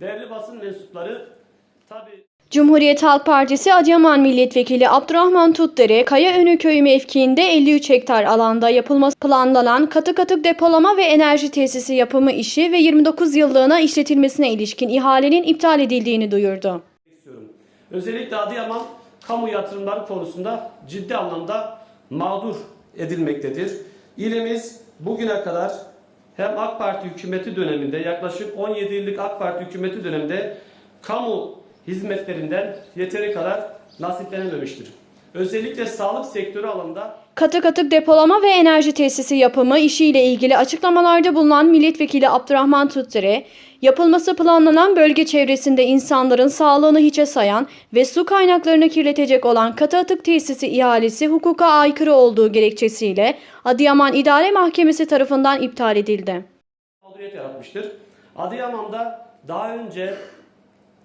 Değerli basın mensupları tabii Cumhuriyet Halk Partisi Adıyaman Milletvekili Abdurrahman Tutdere, Kayaönü Köyü mevkiinde 53 hektar alanda yapılması planlanan katı katık depolama ve enerji tesisi yapımı işi ve 29 yıllığına işletilmesine ilişkin ihalenin iptal edildiğini duyurdu. Özellikle Adıyaman kamu yatırımları konusunda ciddi anlamda mağdur edilmektedir. İlimiz bugüne kadar hem AK Parti hükümeti döneminde yaklaşık 17 yıllık AK Parti hükümeti döneminde kamu hizmetlerinden yeteri kadar nasiplenememiştir. Özellikle sağlık sektörü alanında Katı katık depolama ve enerji tesisi yapımı işiyle ilgili açıklamalarda bulunan Milletvekili Abdurrahman Tutdere, yapılması planlanan bölge çevresinde insanların sağlığını hiçe sayan ve su kaynaklarını kirletecek olan katı atık tesisi ihalesi hukuka aykırı olduğu gerekçesiyle Adıyaman İdare Mahkemesi tarafından iptal edildi. yaratmıştır. Adıyaman'da daha önce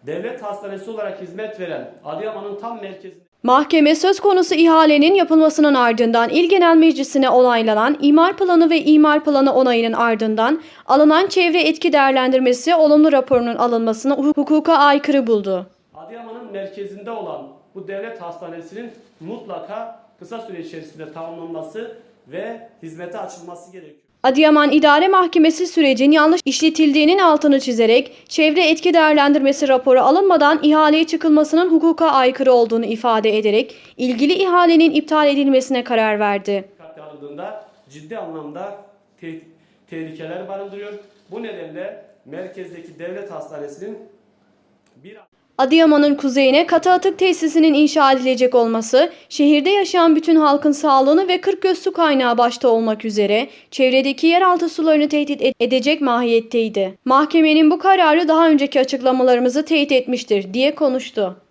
devlet hastanesi olarak hizmet veren Adıyaman'ın tam merkezinde Mahkeme söz konusu ihalenin yapılmasının ardından İl Genel Meclisi'ne onaylanan imar planı ve imar planı onayının ardından alınan çevre etki değerlendirmesi olumlu raporunun alınmasını hukuka aykırı buldu. Adıyaman'ın merkezinde olan bu devlet hastanesinin mutlaka kısa süre içerisinde tamamlanması ve hizmete açılması gerekiyor. Adıyaman İdare Mahkemesi sürecin yanlış işletildiğinin altını çizerek çevre etki değerlendirmesi raporu alınmadan ihaleye çıkılmasının hukuka aykırı olduğunu ifade ederek ilgili ihalenin iptal edilmesine karar verdi. Alındığında ciddi anlamda te- tehlikeler barındırıyor. Bu nedenle merkezdeki devlet hastanesinin bir Adıyaman'ın kuzeyine katı atık tesisinin inşa edilecek olması, şehirde yaşayan bütün halkın sağlığını ve Kırkgöz su kaynağı başta olmak üzere çevredeki yeraltı sularını tehdit ed- edecek mahiyetteydi. Mahkemenin bu kararı daha önceki açıklamalarımızı teyit etmiştir diye konuştu.